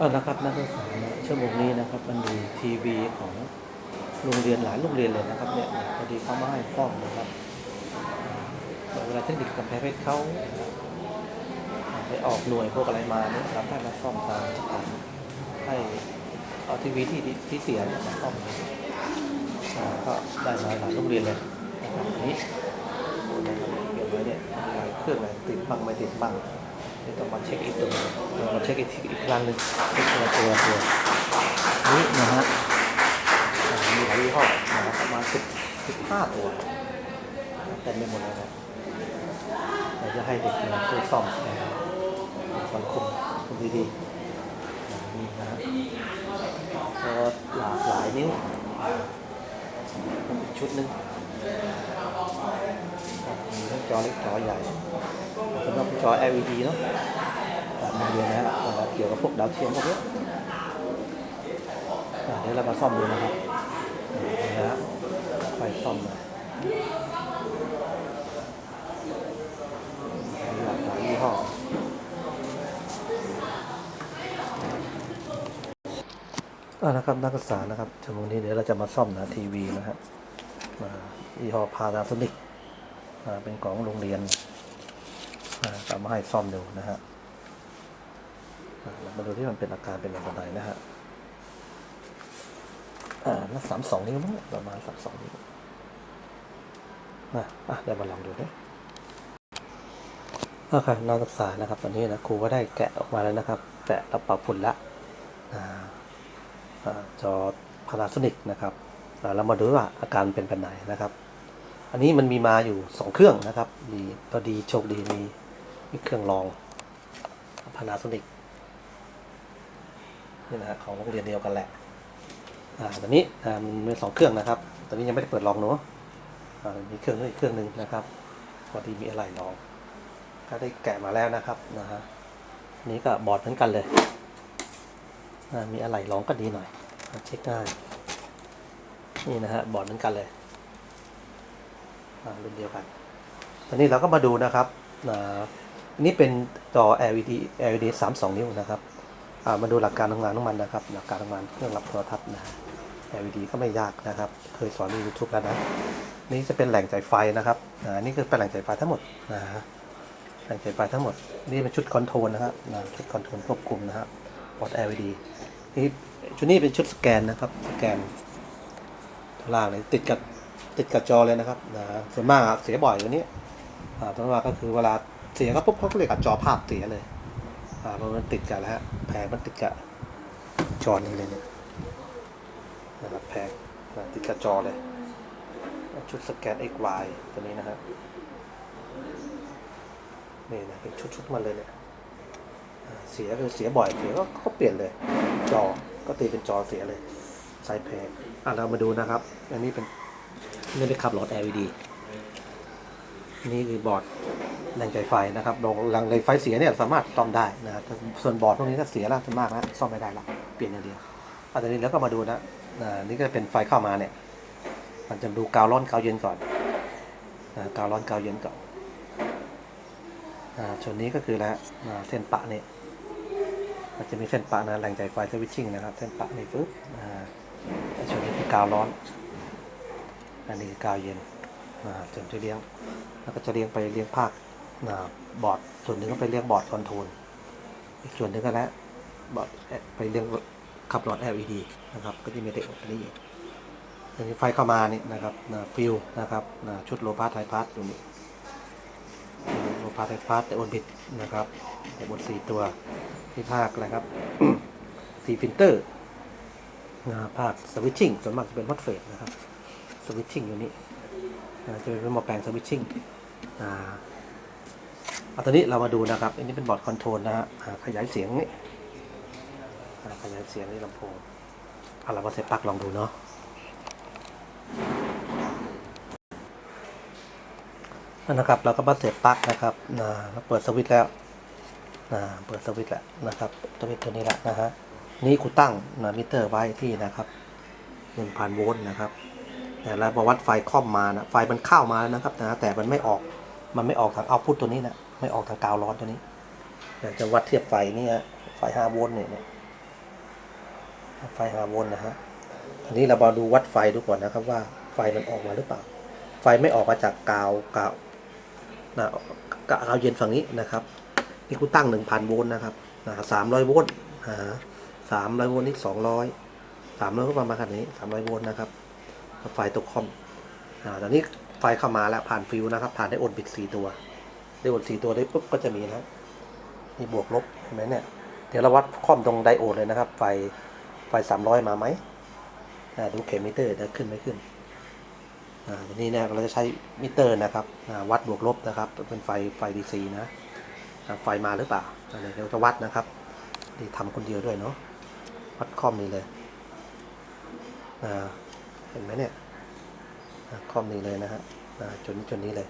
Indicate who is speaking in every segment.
Speaker 1: เอาละครับนักศึกษาชั่วโมงนี้นะครับมันมีทีวีของโรงเรียนหลายโรงเรียนเลยนะครับเนี่ยพอดีเขามาให้ฟ้องนะครับเวลาเทคนิคกำแพงเพชรเขาไปออกหน่วยพวกอะไรมาเนี่ยสามารถมาซ่อมตามสถานให้เอาทีวีที่ที่เสียมาซ่อมก็ได้มาหลายโรงเรียนเลยนะครับอันนี้นะครับเก็บไว้เนี่ยอะไรเครื่องอะไรติดบ้างไม่ติดบ้างเดี๋ยวต้องมาเช็คอีกตัว หนึ่งเรามาเช็คอีกอีกครั้งหนึ่งเช็คตัวตัวตัวนี่นะฮะมีหลายยี่ห้อนะครับประมาณสิบสิบห้าตัวเต็มไปหมดเลยนะเราจะให้เด็กมาช่วยซ่อมนะครับคนคุมคุมดีๆนี่นะก็หลากหลายนิ้วอีกชุดหนึ่งมีทั้งจอเล็กจอใหญ่สำหรับจอ LED เนาะแบบมาเรียนะ กี่ยวกับพวกดาวเทียมพวกนี้เดี๋ยวเรามาซ่อมดูนะครับนะฮะไฟซ่อมหน่อยมีหลากหลายยี่ห้ออ่านะครับนักศึกษานะครับชั่วโมงนี้เดี๋ยวเราจะมาซ่อมนะทีวีนะฮะมายี่ห้อพาราโซนิกอ่าเป็นของโรงเรียนอ่าเอามาให้ซ่อมดูนะฮะ เรามาดูที่มันเป็นอาการเป็นแบบไหนะฮะอ่าแล้วสามสองนิ้วมั้งประมาณสามสองนิ้วนะอะเดี๋ยวมาลองดูนะโอเคนักศึกษานะครับ ตอนนี้นะครูก็ได้แกะออกมาแล้วนะครับ แกะแล้วปรับฝุ่นละจอพาราโซนิกนะครับเรามาดูว่าอาการเป็นแบบไหนนะครับ อันนี้มันมีมาอยู่สองเครื่องนะครับมีพอดีโชคดีมีมีเครื่องรองพานาโซนิก นี่นะของโรงเรียนเดียวกันแหละอ่าตอนนี้อ่ามันมีสองเครื่องนะครับ ตอนนี้ยังไม่ได้เปิดลองเนาะอ่ามีเครื่องนึงอีกเครื่องหนึ่งนะครับพอดีมีอะไรลอง ก็ได้แกะมาแล้วนะครับนะฮะนี้ก็บอร์ดเหมือนกันเลยอ่ามีอะไรลองก็ดีหน่อยเช็คง่ายนี่นะฮะบอร์ดเหมือนกันเลยอ่ารุ่นเดียวกัน ตอนนี้เราก็มาดูนะครับอ่าอันนี้เป็นจอ LED LED 32 นิ้วนะครับ มาดูหลักการทำงานของมันนะครับ หลักการทำงานเครื่องรับโทรทัศน์นะ LED ก็ไม่ยากนะครับ เคยสอนใน YouTube แล้วนะ นี่จะเป็นแหล่งจ่ายไฟนะครับอ่านี่คือเป็นแหล่งจ่ายไฟทั้งหมดนะฮะแหล่งจ่ายไฟทั้งหมด นี่เป็นชุดคอนโทรลนะครับนะชุดคอนโทรลควบคุมนะครับบอร์ด LED นี่ชุดนี้เป็นชุดสแกนนะครับ สแกนล่างเลยติดกับติดกับจอเลยนะครับนะส่วนมากเสียบ่อยตัวนี้อ่าส่วนมากก็คือเวลาเสียก็ปุ๊บเขาก็เรียกกับจอภาพเสียเลย อ่ามันติดกับแล้วฮะแผงมันติดกับจอนี้เลยเนี่ยนะครับแผงติดกับจอเลย ชุดสแกน XY ตัวนี้นะครับนี่นะเป็นชุดๆมาเลยเนี่ยเสียคือเสียบ่อยเสียก็ก็เปลี่ยนเลย จอก็ตีเป็นจอเสียเลยไซส์แพงอะเรามาดูนะครับ อันนี้เป็นนี่เป็นขับหลอด LED นี่คือบอร์ด แหล่งจ่ายไฟนะครับโรงแหลงจ่ายไฟเสียเนี่ยสามารถซ่อมได้นะครับส่วนบอร์ดพวกนี้ก็เสียแล้วส่วนมากแล้วซ่อมไม่ได้ละเปลี่ยนอย่างเดียวอันนี้แล้วก็มาดูนะอ่านี่ก็เป็นไฟเข้ามาเนี่ย มันจะดูกาวร้อนกาวเย็นก่อนกาวร้อนกาวเย็นก่อนอ่าส่วนนี้ก็คือแล้วอ่าเส้นปะเนี่ยมันจะมีเส้นปะนะแหล่งจ่ายไฟสวิตชิ่งนะครับ เส้นปะนี่ปึ๊บอ่าส่วนนี้คือกาวร้อน อันนี้กาวเย็นอ่าจนจะเลี้ยง แล้วก็จะเลี้ยงไปเลี้ยงภาค บอร์ดส่วนหนึ่งก็ไปเลี้ยงบอร์ดคอนโทรลอีกส่วนหนึ่งก็แล้วบอร์ดไปเลี้ยงขับหลอด LED นะครับ ก็จะมีเด็กอันนี้อีกอันนี้ไฟเข้ามานี่นะครับนะฟิลนะครับนะชุดโลพาร์ไทพาร์ทอยู่นี่โลพาร์ไทพาร์ทแต่โอนผิดนะครับแต่บนสี่ตัวที่ภาคนะครับสีฟิลเตอร์นะภาคสวิตชิ่งส่วนมากจะเป็นวัดเฟสนะครับสวิตชิ่งอยู่นี่จะเป็นหม้อแปลงสวิตชิ่ง เอาตอนนี้เรามาดูนะครับ อันนี้เป็นบอร์ดคอนโทรลนะฮะขยายเสียงนี่ขยายเสียงนี่ลำโพงเอาเรามาเสียบปลั๊กลองดูเนาะนะครับ เราก็มาเสียบปลั๊กนะครับนะเปิดสวิตช์แล้วนะเปิดสวิตช์แล้วนะครับสวิตช์ตัวนี้ละนะฮะนี่กูตั้งนะมิเตอร์ไว้ที่นะครับ1,000โวลต์นะครับ แต่เราประวัติไฟคอมมานะไฟมันเข้ามาแล้วนะครับนะแต่มันไม่ออกมันไม่ออกทางเอาพุตตัวนี้นะ ไม่ออกทางกาวร้อนตัวนี้อยากจะวัดเทียบไฟนี่ฮะไฟ5โวลต์เนี่ยไฟหาวนนะฮะอันนี้เรามาดูวัดไฟดูก่อนนะครับว่าไฟมันออกมาหรือเปล่า ไฟไม่ออกมาจากกาวกาวนะกาวเย็นฝั่งนี้นะครับนี่กูตั้งหนึ่งพันโวลต์นะครับนะสามร้อยโวลต์อ่าสามร้อยโวลต์นี่สองร้อยสามร้อยก็ประมาณขนาดนี้สามร้อยโวลต์นะครับ ไฟตกคอมอ่าตอนนี้ไฟเข้ามาแล้วผ่านฟิวนะครับ ผ่านได้โอนบิดสี่ตัว ได้โอนสี่ตัวได้ปุ๊บก็จะมีนะนี่บวกลบเห็นไหมเนี่ยเดี๋ยวเราวัดคอมตรงไดโอดเลยนะครับ ไฟไฟสามร้อยมาไหมอ่าดูเข็มมิเตอร์จะขึ้นไม่ขึ้นอ่าทีนี้เนี่ยเราจะใช้มิเตอร์นะครับวัดบวกลบนะครับ เป็นไฟไฟ DC นะไฟมาหรือเปล่าอันนี้เราจะวัดนะครับดีทำคนเดียวด้วยเนาะวัดคอมนี้เลยอ่าเห็นไหมเนี่ยอ่าคอมนี้เลยนะฮะอ่าจนจนนี้เลย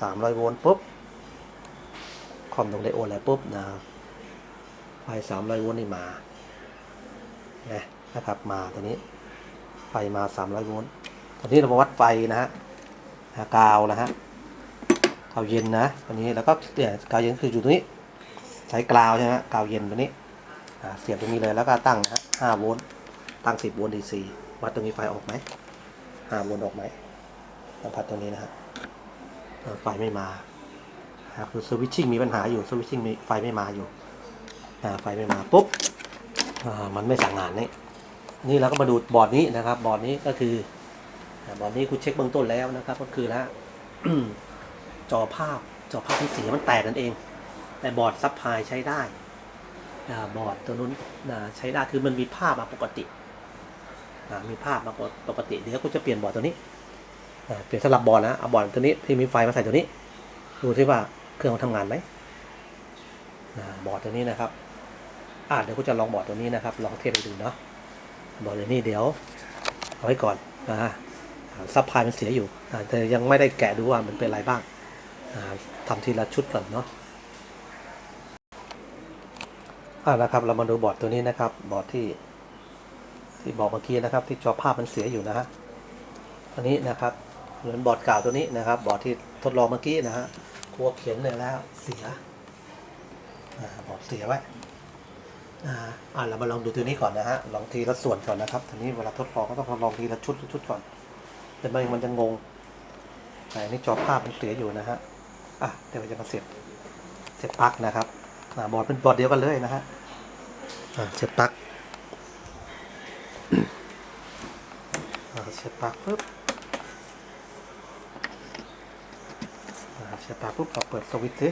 Speaker 1: สามร้อยโวลต์ปุ๊บ คอมตรงไดโอดแล้วปุ๊บนะไฟสามร้อยโวลต์นี่มานะนะครับมาตัวนี้ ไฟมา300โวลต์ตอนนี้เรามาวัดไฟนะฮะกาวนะฮะกาวเย็นนะตัวนี้แล้วก็เนี่ยกาวเย็นคืออยู่ตรงนี้ ใช้กาวใช่ไหมกาวเย็นตัวนี้เสียบตรงนี้เลยแล้วก็ตั้งนะฮะ5โวลต์ตั้ง10โวลต์ DC วัดตรงนี้ไฟออกไหม5โวลต์ออกไหมสัมผัสตรงนี้นะฮะอ่า ไฟไม่มาคือสวิตชิ่งมีปัญหาอยู่สวิตชิ่งมีไฟไม่มาอยู่ไฟไม่มาปุ๊บมันไม่สั่งงานนี่นี่เราก็มาดูบอร์ดนี้นะครับ บอร์ดนี้ก็คือบอร์ดนี้คุณเช็คเบื้องต้นแล้วนะครับ ก็คือแล้วจอภาพจอภาพที่เสียมันแตกนั่นเอง แต่บอร์ดซับพลายใช้ได้บอร์ดตัวนู้นใช้ได้คือมันมีภาพมาปกติมีภาพมาปกติเดี๋ยวคุณจะเปลี่ยนบอร์ดตัวนี้ เปลี่ยนสลับบอร์ดนะเอาบอร์ดตัวนี้ที่มีไฟมาใส่ตัวนี้ ดูซิว่าเครื่องมันทำงานไหมบอร์ดตัวนี้นะครับอ่าเดี๋ยวคุณจะลองบอร์ดตัวนี้นะครับ ลองเทียบไปดูเนาะบอกเลยนี่เดี๋ยว เอาไว้ก่อนนะซับพลายมันเสียอยู่แต่ยังไม่ได้แกะดูว่ามันเป็นอะไรบ้างอ่าทำทีละชุดก่อนเนาะอ่านะครับเรามาดูบอร์ดตัวนี้นะครับ บอร์ดที่ ที่บอกเมื่อกี้นะครับ ที่จอภาพมันเสียอยู่นะฮะอันนี้นะครับ เหมือนบอร์ดเก่าตัวนี้นะครับ บอร์ดที่ทดลองเมื่อกี้นะฮะครัวเขียนเลยแล้วเสียอบอร์ดเสียไว้อ่าอ่าเรามาลองดูตัวนี้ก่อนนะฮะลองทีละส่วนก่อนนะครับทีนี้เวลาทดลองก็ต้องทดลองทีละชุดชุดก่อนแต่ไม่งั้นมันจะงงแต่อันนี่จอภาพมันเสียอยู่นะฮะอะเดี๋ยวเราจะมาเสียบเสียบปลั๊กนะครับอ่าบอร์ดเป็นบอร์ดเดียวกันเลยนะฮะอ่าเสียบปลั๊กอ่าเสียบปลั๊กปุ๊บ อ่าเสียบปลั๊กปุ๊บเราเปิดสวิตช์สิ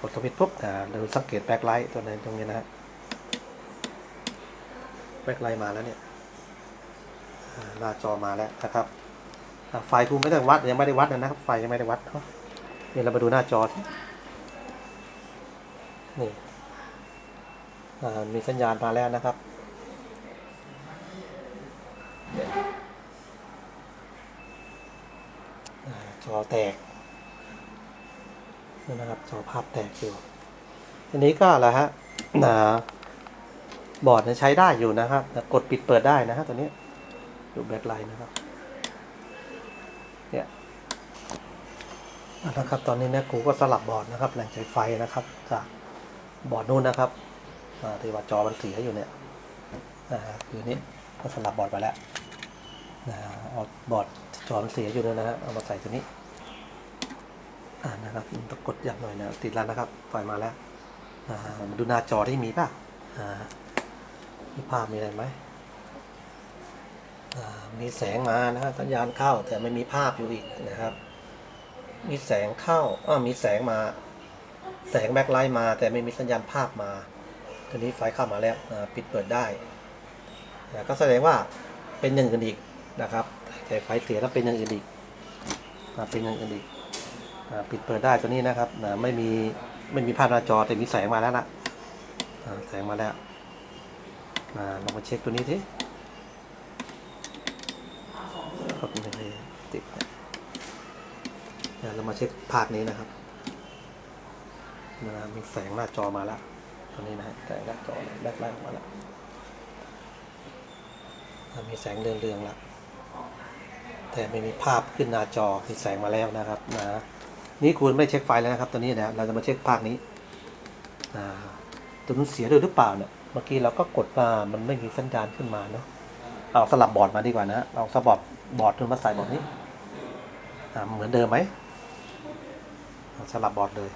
Speaker 1: กดสวิตช์ปุ๊บเราสังเกตแบ็คไลท์ตัวไหนตรงนี้นะฮะแบ็คไลท์มาแล้วเนี่ยหน้าจอมาแล้วนะครับไฟคุณไม่ต้วัดยังไม่ได้วัดนะครับ ไฟยังไม่ได้วัดเนาะนี่เรามาดูหน้าจอสินี่มีสัญญาณมาแล้วนะครับอจอแตก นี่นะครับจอภาพแตกอยู่ อันนี้ก็แหละฮะนะบอร์ดเนี่ยใช้ได้อยู่นะครับ กดปิดเปิดได้นะฮะตัวนี้ ดูแบ็คไลน์นะครับ เนี่ยอะนะครับ ตอนนี้เนี่ยกูก็สลับบอร์ดนะครับแหล่งใช้ไฟนะครับ จากบอร์ดนู้นนะครับอ่าที่ว่าจอมันเสียอยู่เนี่ยนะฮะคือนี้ก็สลับบอร์ดไปแล้วนะเอาบอร์ดจอมันเสียอยู่เลยนะฮะเอามาใส่ตัวนี้ อ่านะครับต้องกดย่างหน่อยนะติดแล้วนะครับไฟมาแล้วอ่าดูหน้าจอที่มีป่ะอ่ามีภาพมีอะไรไหมอ่ามีแสงมานะครับสัญญาณเข้าแต่ไม่มีภาพอยู่อีกนะครับ มีแสงเข้าอ้ามีแสงมา แสงแบ็คไลท์มา แต่ไม่มีสัญญาณภาพมาทีนี้ไฟเข้ามาแล้วปิดเปิดได้ก็แสดงว่าเป็นหนึ่งกันอีกนะครับแต่ไฟเสียแล้วเป็นอย่งอื่นอีกเป็นอย่งอื่นอีก ปิดเปิดได้ตัวนี้นะครับไม่มีไม่มีภาพหน้าจอแต่มีแสงมาแล้วนะแสงมาแล้วอ่าลองมาเช็คตัวนี้ทีกดไม่ได้ติดเดี๋ยวเรามาเช็คภาคนี้นะครับนะมีแสงหน้าจอมาแล้วตัวนี้นะแสงหน้าจอแบ็คไลท์ออกมาแล้วมีแสงเรืองๆแล้วแต่ไม่มีภาพขึ้นหน้าจอมีแสงมาแล้วนะครับนะ นี่คุณไม่เช็คไฟแล้วนะครับตัวนี้นะเราจะมาเช็คภาคนี้ตัวนู้นเสียด้วยหรือเปล่าเนี่ยเมื่อกี้เราก็กดมามันไม่มีสัญญาณขึ้นมาเนาะเอาสลับบอร์ดมาดีกว่านะเอาสลับบอร์ดตัวมาใส่บอร์ดนี้เหมือนเดิมไหมสลับบอร์ดเลย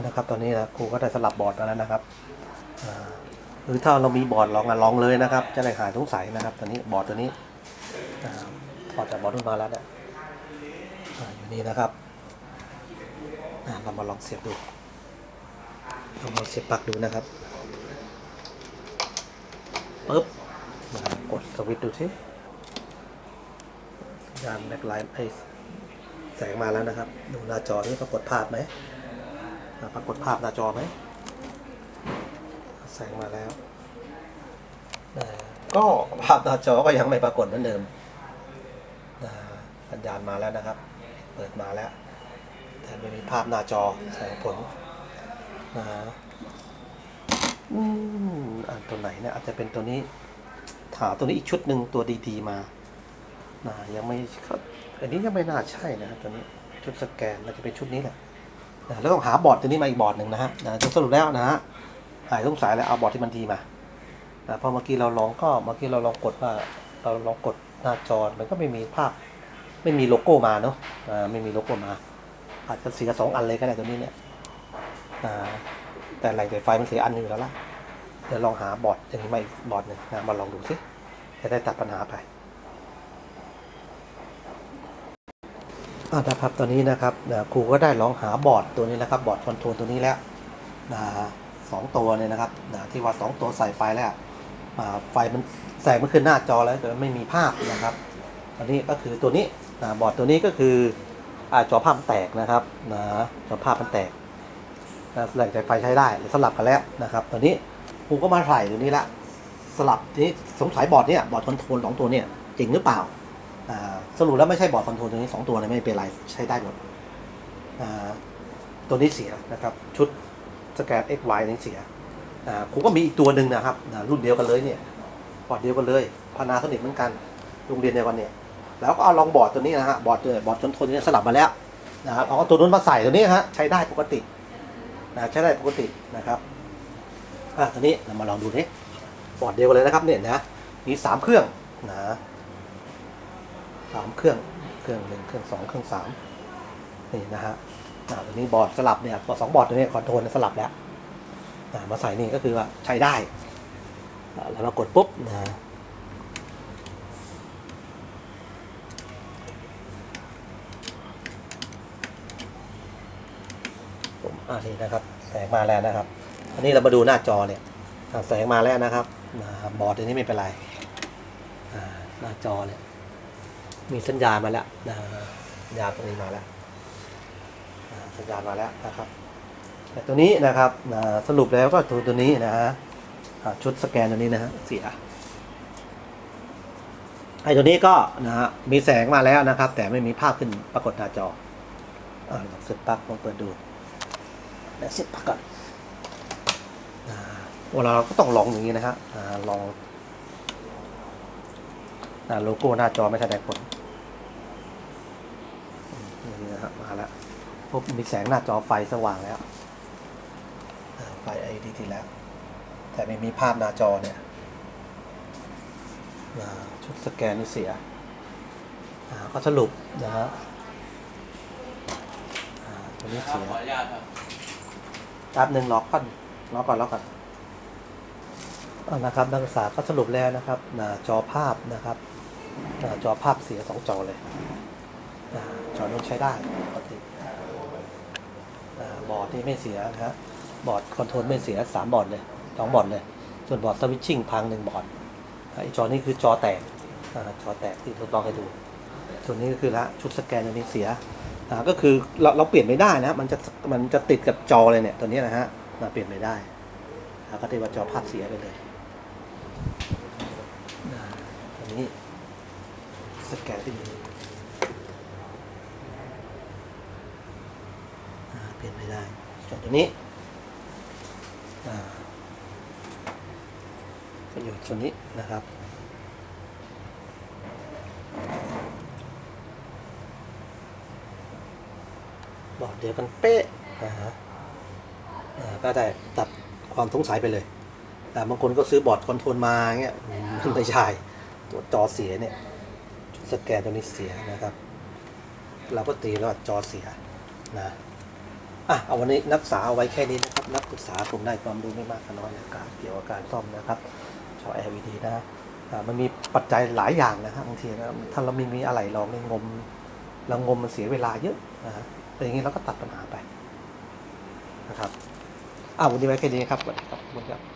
Speaker 1: นะครับตอนนี้นะครูก็ได้สลับบอร์ดแล้วนะครับหรือถ้าเรามีบอร์ดลองอะลองเลยนะครับ จะได้หายสงสัยนะครับตอนนี้บอร์ดตัวนี้ถอดจากบอร์ดนู้นมาแล้วเนี่ยอยู่นี่นะครับ เรามาลองเสียบดูลองมาเสียบปลั๊กดูนะครับปึ๊บมากดสวิตช์ดูสิสัญญาณแบ็คไลท์ไอแสงมาแล้วนะครับ ดูหน้าจอนี่ปรากฏภาพไหมปรากฏภาพหน้าจอไหมแสงมาแล้วก็ภาพหน้าจอก็ยังไม่ปรากฏเหมือนเดิมอัญญาณมาแล้วนะครับ เปิดมาแล้ว ไม่มีภาพหน้าจอแสดงผลนะฮะอืมอ่านตัวไหนเนี่ยอาจจะเป็นตัวนี้ถาตัวนี้อีกชุดหนึ่งตัวดีๆมานะยังไม่เขาอันนี้ยังไม่น่าใช่นะตัวนี้ชุดสแกนน่าจะเป็นชุดนี้แหละนะแล้วต้องหาบอร์ดตัวนี้มาอีกบอร์ดหนึ่งนะฮะนะจนสรุปแล้วนะฮะหายสงสัยแล้วเอาบอร์ดที่มันดีมานะพราะเมื่อกี้เราลองก็เมื่อกี้เราลองกดว่าเราลองกดหน้าจอมันก็ไม่มีภาพ ไม่มีโลโก้มาเนาะไม่มีโลโก้มา อาจจะเสียสองอันเลยก็ได้ตัวนี้เนี่ยอ่าแต่ไหลไฟไฟมันเสียอันหนึงอยู่แล้วล่ะเดี๋ยวลองหาบอร์ดอย่างนี้มาอีกบอร์ดหนึ่งนะมาลองดูสิจะได้ตัดปัญหาไปอ่านะครับตอนนี้นะครับครูก็ได้ลองหาบอร์ดตัวนี้นะครับบอร์ดคอนโทรลตัวนี้แล้วนะสองตัวเนี่ยนะครับนะที่ว่าสองตัวใส่ไฟแล้วไฟมันแสงมันขึ้นหน้าจอแล้วแต่ไม่มีภาพนะครับ อันนี้ก็คือตัวนี้นะบอร์ดตัวนี้ก็คือ จอภาพมันแตกนะครับนะจอภาพมันแตกนะแหล่งจายไฟใช้ได้สลับกันแล้วนะครับ ตอนนี้ผมก็มาใส่ตัวนี้ละสลับทีนี้สงสัยบอร์ดเนี่ยบอร์ดคอนโทรลสองตัวเนี่ยจริงหรือเปล่าสรุปแล้วไม่ใช่บอร์ดคอนโทรลตัวนี้สองตัวเนี่ยไม่เป็นไรใช้ได้หมดตัวนี้เสียนะครับ ชุดสแกน X Y นี่เสียผมก็มีอีกตัวหนึ่งนะครับรุ่นเดียวกันเลยเนี่ยบอร์ดเดียวกันเลยพานาโซนิกเหมือนกันโรงเรียนเดียวกันเนี่ย แล้วก็เอาลองบอร์ดตัวนี้นะฮะบอร์ดตัวบอร์ดจนทนนี้สลับมาแล้วนะครับเอาตัวนู้นมาใส่ตัวนี้ฮะใช้ได้ปกตินะใช้ได้ปกตินะครับอะตัวนี้เรามาลองดูนี่บอร์ดเดียวกันเลยนะครับเนี่ยนะมีสามเครื่องนะสามเครื่องเครื่องหนึ่งเครื่องสองเครื่องสามนี่นะฮะอ่าตัวนี้บอร์ดสลับเนี่ยบอร์ดสองบอร์ดตัวนี้คอนโทรลสลับแล้วอ่ามาใส่นี่ก็คือว่าใช้ได้แล้วเรากดปุ๊บนะ อ่านี่นะครับ แสงมาแล้วนะครับ อันนี้เรามาดูหน้าจอเนี่ยแสงมาแล้วนะครับบอร์ดตัวนี้ไม่เป็นไรหน้าจอเนี่ยมีสัญญาณมาแล้วนะสัญญาณตรงนี้มาแล้วสัญญาณมาแล้วนะครับแต่ตัวนี้นะครับสรุปแล้วก็ตัวตัวนี้นะฮะชุดสแกนตัวนี้นะฮะเสียไอ้ตัวนี้ก็นะฮะมีแสงมาแล้วนะครับ แต่ไม่มีภาพขึ้นปรากฏหน้าจออ่าเสร็จปั๊บลองเปิดดู และเสร็จพักก่อนเวลาเราก็ต้องลองอย่างนี้นะฮะลองโลโก้หน้าจอไม่แสดงผลมนี่นะฮะมาแล้วพบมีแสงหน้าจอไฟสว่างแล้วอ่าไฟ LED ทีแล้ว แต่ไม่มีภาพหน้าจอเนี่ยชุดสแกนนี่เสีย ก็สรุปนะฮะตัวนี้เสีย
Speaker 2: ครับ
Speaker 1: แป๊บหนึ่งล็อกก่อนล็อกก่อนล็อกก่อนเอานะครับนักศึกษาก็สรุปแล้วนะครับน้าจอภาพนะครับน้าจอภาพเสียสองจอเลยอ่าจอนู้นใช้ได้ปกติอ่าบอร์ดนี่ไม่เสียนะฮะบอร์ดคอนโทรลไม่เสียสามบอร์ดเลยสองบอร์ดเลย ส่วนบอร์ดสวิตชิ่งพังหนึ่งบอร์ดอ่าไอจอนี้คือจอแตกจอแตกที่ทดลองให้ดู ส่วนนี้ก็คือละชุดสแกนตันี้เสีย อ่าก็คือเราเราเปลี่ยนไม่ได้นะ มันจะมันจะติดกับจอเลยเนี่ยตัวนี้นะฮะเราเปลี่ยนไม่ได้ก็ถือว่าจอภาพเสียไปเลยอ่าตัวนี้สแกนที่นี่เปลี่ยนไม่ได้จอตัวนี้อ่าก็อยู่ส่วนนี้นะครับ บอร์ด เดียวกันเป๊ะนะฮะอ่าก็ได้ตัดความสงสัยไปเลยแต่บางคนก็ซื้อบอร์ดคอนโทรลมาเงี้ยอืมไม่ใช่ตัวจอเสียเนี่ยจุดสแกนตัวนี้เสียนะครับ เราก็ตีแล้วจอเสียนะอะเอาวันนี้นักศึกษาเอาไว้แค่นี้นะครับ นักศึกษาคงได้ความรู้ไม่มากก็น้อยในการเกี่ยวกับการซ่อมนะครับจอ LED นะมันมีปัจจัยหลายอย่างนะครับบางทีนะถ้าเราม่มีอะไรลองในงมเรางมมันเสียเวลาเยอะนะฮะ แต่อย่างนี้เราก็ตัดปัญหาไปนะครับอ้าวันนี้ไว้แค่นี้ครับสวัสดีครับขอบคุณครับ